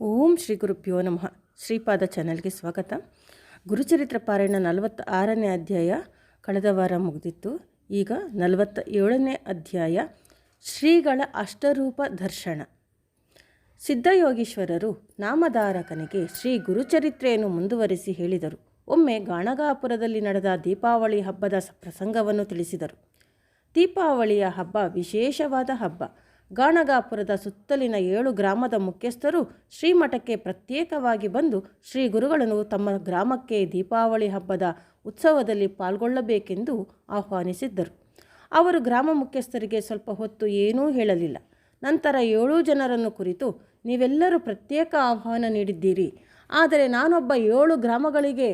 ಓಂ ಶ್ರೀ ಗುರುಪ್ಯೋ ನಮಃ. ಶ್ರೀಪಾದ ಚಾನಲ್ಗೆ ಸ್ವಾಗತ. ಗುರುಚರಿತ್ರ ಪಾರಾಯಣ ನಲವತ್ತ ಆರನೇ ಅಧ್ಯಾಯ ಕಳೆದ ವಾರ ಮುಗಿದಿತ್ತು. ಈಗ ನಲವತ್ತ ಏಳನೇ ಅಧ್ಯಾಯ ಶ್ರೀಗಳ ಅಷ್ಟರೂಪ ದರ್ಶನ. ಸಿದ್ಧಯೋಗೀಶ್ವರರು ನಾಮಧಾರಕನಿಗೆ ಶ್ರೀ ಗುರುಚರಿತ್ರೆಯನ್ನು ಮುಂದುವರಿಸಿ ಹೇಳಿದರು. ಒಮ್ಮೆ ಗಾಣಗಾಪುರದಲ್ಲಿ ನಡೆದ ದೀಪಾವಳಿ ಹಬ್ಬದ ಪ್ರಸಂಗವನ್ನು ತಿಳಿಸಿದರು. ದೀಪಾವಳಿಯ ಹಬ್ಬ ವಿಶೇಷವಾದ ಹಬ್ಬ. ಗಾಣಗಾಪುರದ ಸುತ್ತಲಿನ ಏಳು ಗ್ರಾಮದ ಮುಖ್ಯಸ್ಥರು ಶ್ರೀಮಠಕ್ಕೆ ಪ್ರತ್ಯೇಕವಾಗಿ ಬಂದು ಶ್ರೀ ಗುರುಗಳನ್ನು ತಮ್ಮ ಗ್ರಾಮಕ್ಕೆ ದೀಪಾವಳಿ ಹಬ್ಬದ ಉತ್ಸವದಲ್ಲಿ ಪಾಲ್ಗೊಳ್ಳಬೇಕೆಂದು ಆಹ್ವಾನಿಸಿದ್ದರು. ಅವರು ಗ್ರಾಮ ಮುಖ್ಯಸ್ಥರಿಗೆ ಸ್ವಲ್ಪ ಹೊತ್ತು ಏನೂ ಹೇಳಲಿಲ್ಲ. ನಂತರ ಏಳು ಜನರನ್ನು ಕುರಿತು, ನೀವೆಲ್ಲರೂ ಪ್ರತ್ಯೇಕ ಆಹ್ವಾನ ನೀಡಿದ್ದೀರಿ. ಆದರೆ ನಾನೊಬ್ಬ ಏಳು ಗ್ರಾಮಗಳಿಗೆ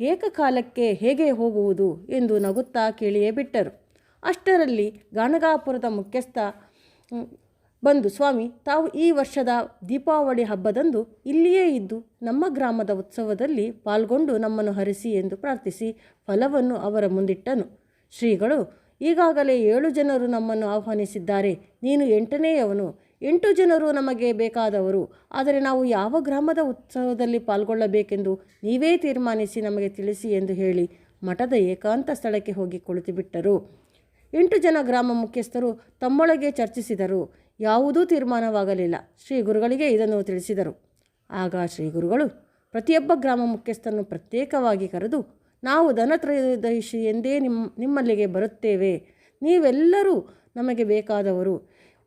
ಏಕಕಾಲಕ್ಕೆ ಹೇಗೆ ಹೋಗುವುದು? ಎಂದು ನಗುತ್ತಾ ಕೇಳಿಯೇ ಬಿಟ್ಟರು. ಅಷ್ಟರಲ್ಲಿ ಗಾಣಗಾಪುರದ ಮುಖ್ಯಸ್ಥ ಬಂದು ಸ್ವಾಮಿ, ತಾವು ಈ ವರ್ಷದ ದೀಪಾವಳಿ ಹಬ್ಬದಂದು ಇಲ್ಲಿಯೇ ಇದ್ದು ನಮ್ಮ ಗ್ರಾಮದ ಉತ್ಸವದಲ್ಲಿ ಪಾಲ್ಗೊಂಡು ನಮ್ಮನ್ನು ಹರಿಸಿ ಎಂದು ಪ್ರಾರ್ಥಿಸಿ ಫಲವನ್ನು ಅವರ ಮುಂದಿಟ್ಟನು. ಶ್ರೀಗಳು, ಈಗಾಗಲೇ ಏಳು ಜನರು ನಮ್ಮನ್ನು ಆಹ್ವಾನಿಸಿದ್ದಾರೆ. ನೀನು ಎಂಟನೆಯವನು ಎಂಟು ಜನರು ನಮಗೆ ಬೇಕಾದವರು. ಆದರೆ ನಾವು ಯಾವ ಗ್ರಾಮದ ಉತ್ಸವದಲ್ಲಿ ಪಾಲ್ಗೊಳ್ಳಬೇಕೆಂದು ನೀವೇ ತೀರ್ಮಾನಿಸಿ ನಮಗೆ ತಿಳಿಸಿ ಎಂದು ಹೇಳಿ ಮಠದ ಏಕಾಂತ ಸ್ಥಳಕ್ಕೆ ಹೋಗಿ ಕುಳಿತುಬಿಟ್ಟರು. ಎಂಟು ಜನ ಗ್ರಾಮ ಮುಖ್ಯಸ್ಥರು ತಮ್ಮೊಳಗೆ ಚರ್ಚಿಸಿದರು. ಯಾವುದೂ ತೀರ್ಮಾನವಾಗಲಿಲ್ಲ. ಶ್ರೀ ಗುರುಗಳಿಗೆ ಇದನ್ನು ತಿಳಿಸಿದರು. ಆಗ ಶ್ರೀ ಗುರುಗಳು ಪ್ರತಿಯೊಬ್ಬ ಗ್ರಾಮ ಮುಖ್ಯಸ್ಥರನ್ನು ಪ್ರತ್ಯೇಕವಾಗಿ ಕರೆದು, ನಾವು ಧನತ್ರಯೋದಶಿ ಎಂದೇ ನಿಮ್ಮ ನಿಮ್ಮಲ್ಲಿಗೆ ಬರುತ್ತೇವೆ. ನೀವೆಲ್ಲರೂ ನಮಗೆ ಬೇಕಾದವರು.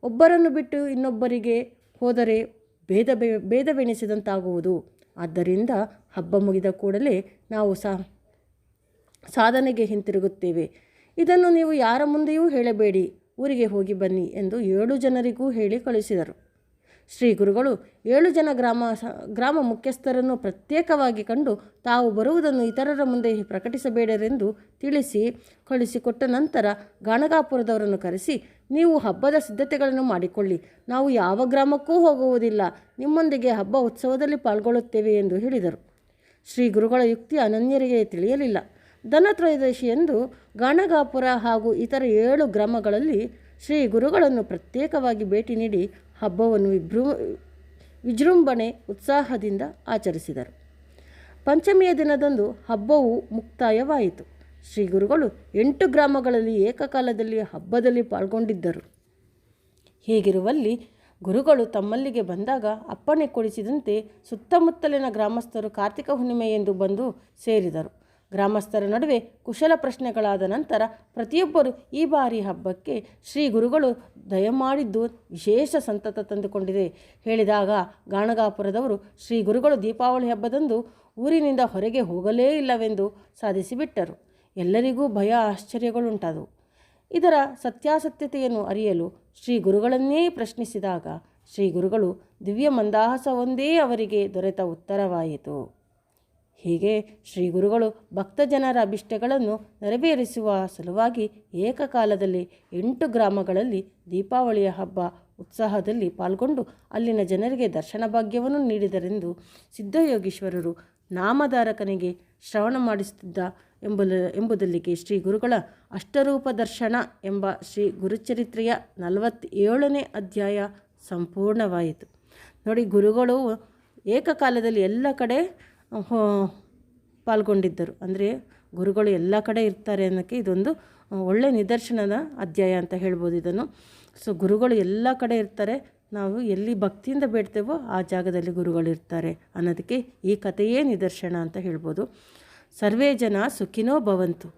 ಒಬ್ಬರನ್ನು ಬಿಟ್ಟು ಇನ್ನೊಬ್ಬರಿಗೆ ಹೋದರೆ ಭೇದ ಭೇದವೆಣಿಸಿದಂತಾಗುವುದು ಆದ್ದರಿಂದ ಹಬ್ಬ ಮುಗಿದ ಕೂಡಲೇ ನಾವು ಸಾಧನೆಗೆ ಹಿಂತಿರುಗುತ್ತೇವೆ. ಇದನ್ನು ನೀವು ಯಾರ ಮುಂದೆಯೂ ಹೇಳಬೇಡಿ. ಊರಿಗೆ ಹೋಗಿ ಬನ್ನಿ ಎಂದು ಏಳು ಜನರಿಗೂ ಹೇಳಿ ಕಳುಹಿಸಿದರು ಶ್ರೀ ಗುರುಗಳು ಏಳು ಜನ ಗ್ರಾಮ ಗ್ರಾಮ ಮುಖ್ಯಸ್ಥರನ್ನು ಪ್ರತ್ಯೇಕವಾಗಿ ಕಂಡು ತಾವು ಬರುವುದನ್ನು ಇತರರ ಮುಂದೆ ಪ್ರಕಟಿಸಬೇಡರೆಂದು ತಿಳಿಸಿ ಕಳಿಸಿಕೊಟ್ಟ ನಂತರ ಗಾಣಗಾಪುರದವರನ್ನು ಕರೆಸಿ, ನೀವು ಹಬ್ಬದ ಸಿದ್ಧತೆಗಳನ್ನು ಮಾಡಿಕೊಳ್ಳಿ. ನಾವು ಯಾವ ಗ್ರಾಮಕ್ಕೂ ಹೋಗುವುದಿಲ್ಲ. ನಿಮ್ಮೊಂದಿಗೆ ಹಬ್ಬ ಉತ್ಸವದಲ್ಲಿ ಪಾಲ್ಗೊಳ್ಳುತ್ತೇವೆ ಎಂದು ಹೇಳಿದರು. ಶ್ರೀ ಗುರುಗಳ ಯುಕ್ತಿ ಅನನ್ಯರಿಗೆ ತಿಳಿಯಲಿಲ್ಲ. ಧನತ್ರಯೋದಶಿಯಂದು ಗಣಗಾಪುರ ಹಾಗೂ ಇತರ ಏಳು ಗ್ರಾಮಗಳಲ್ಲಿ ಶ್ರೀ ಗುರುಗಳನ್ನು ಪ್ರತ್ಯೇಕವಾಗಿ ಭೇಟಿ ನೀಡಿ ಹಬ್ಬವನ್ನು ವಿಭೃ ವಿಜೃಂಭಣೆ, ಉತ್ಸಾಹದಿಂದ ಆಚರಿಸಿದರು. ಪಂಚಮಿಯ ದಿನದಂದು ಹಬ್ಬವು ಮುಕ್ತಾಯವಾಯಿತು. ಶ್ರೀ ಗುರುಗಳು ಎಂಟು ಗ್ರಾಮಗಳಲ್ಲಿ ಏಕಕಾಲದಲ್ಲಿ ಹಬ್ಬದಲ್ಲಿ ಪಾಲ್ಗೊಂಡಿದ್ದರು. ಹೀಗಿರುವಲ್ಲಿ ಗುರುಗಳು ತಮ್ಮಲ್ಲಿಗೆ ಬಂದಾಗ ಅಪ್ಪಣೆ ಕೊಡಿಸಿದಂತೆ ಸುತ್ತಮುತ್ತಲಿನ ಗ್ರಾಮಸ್ಥರು ಕಾರ್ತಿಕ ಹುಣ್ಣಿಮೆ ಎಂದು ಬಂದು ಸೇರಿದರು. ಗ್ರಾಮಸ್ಥರ ನಡುವೆ ಕುಶಲ ಪ್ರಶ್ನೆಗಳಾದ ನಂತರ ಪ್ರತಿಯೊಬ್ಬರು ಈ ಬಾರಿ ಹಬ್ಬಕ್ಕೆ ಶ್ರೀ ಗುರುಗಳು ದಯಮಾಡಿದ್ದು ವಿಶೇಷ ಸಂತತ ತಂದುಕೊಂಡಿದೆ. ಹೇಳಿದಾಗ ಗಾಣಗಾಪುರದವರು ಶ್ರೀ ಗುರುಗಳು ದೀಪಾವಳಿ ಹಬ್ಬದಂದು ಊರಿನಿಂದ ಹೊರಗೆ ಹೋಗಲೇ ಇಲ್ಲವೆಂದು ಸಾಧಿಸಿಬಿಟ್ಟರು. ಎಲ್ಲರಿಗೂ ಭಯ ಆಶ್ಚರ್ಯಗಳುಂಟಾದವು. ಇದರ ಸತ್ಯಾಸತ್ಯತೆಯನ್ನು ಅರಿಯಲು ಶ್ರೀ ಗುರುಗಳನ್ನೇ ಪ್ರಶ್ನಿಸಿದಾಗ ಶ್ರೀ ಗುರುಗಳು ದಿವ್ಯ ಮಂದಾಹಸವೊಂದೇ ಅವರಿಗೆ ದೊರೆತ ಉತ್ತರವಾಯಿತು. ಹೀಗೆ ಶ್ರೀ ಗುರುಗಳು ಭಕ್ತಜನರ ಅಭಿಷ್ಟಗಳನ್ನು ನೆರವೇರಿಸುವ ಸಲುವಾಗಿ ಏಕಕಾಲದಲ್ಲಿ ಎಂಟು ಗ್ರಾಮಗಳಲ್ಲಿ ದೀಪಾವಳಿಯ ಹಬ್ಬ ಉತ್ಸಾಹದಲ್ಲಿ ಪಾಲ್ಗೊಂಡು ಅಲ್ಲಿನ ಜನರಿಗೆ ದರ್ಶನ ಭಾಗ್ಯವನ್ನು ನೀಡಿದರೆಂದು ಸಿದ್ಧಯೋಗೀಶ್ವರರು ನಾಮಧಾರಕನಿಗೆ ಶ್ರವಣ ಮಾಡಿಸುತ್ತಿದ್ದ ಎಂಬುದ ಎಂಬುದಲ್ಲಿಗೆ ಶ್ರೀ ಗುರುಗಳ ಅಷ್ಟರೂಪ ದರ್ಶನ ಎಂಬ ಶ್ರೀ ಗುರುಚರಿತ್ರೆಯ ನಲವತ್ತೇಳನೇ ಅಧ್ಯಾಯ ಸಂಪೂರ್ಣವಾಯಿತು. ನೋಡಿ ಗುರುಗಳು ಏಕಕಾಲದಲ್ಲಿ ಎಲ್ಲ ಕಡೆ ಪಾಲ್ಗೊಂಡಿದ್ದರು. ಅಂದರೆ ಗುರುಗಳು ಎಲ್ಲ ಕಡೆ ಇರ್ತಾರೆ ಅನ್ನೋಕ್ಕೆ ಇದೊಂದು ಒಳ್ಳೆಯ ನಿದರ್ಶನದ ಅಧ್ಯಾಯ ಅಂತ ಹೇಳ್ಬೋದು ಇದನ್ನು. ಸೊ ಗುರುಗಳು ಎಲ್ಲ ಕಡೆ ಇರ್ತಾರೆ. ನಾವು ಎಲ್ಲಿ ಭಕ್ತಿಯಿಂದ ಬೇಡ್ತೇವೋ ಆ ಜಾಗದಲ್ಲಿ ಗುರುಗಳು ಇರ್ತಾರೆ ಅನ್ನೋದಕ್ಕೆ ಈ ಕಥೆಯೇ ನಿದರ್ಶನ ಅಂತ ಹೇಳ್ಬೋದು. ಸರ್ವೇ ಜನ ಸುಖಿನೋ ಭವಂತು.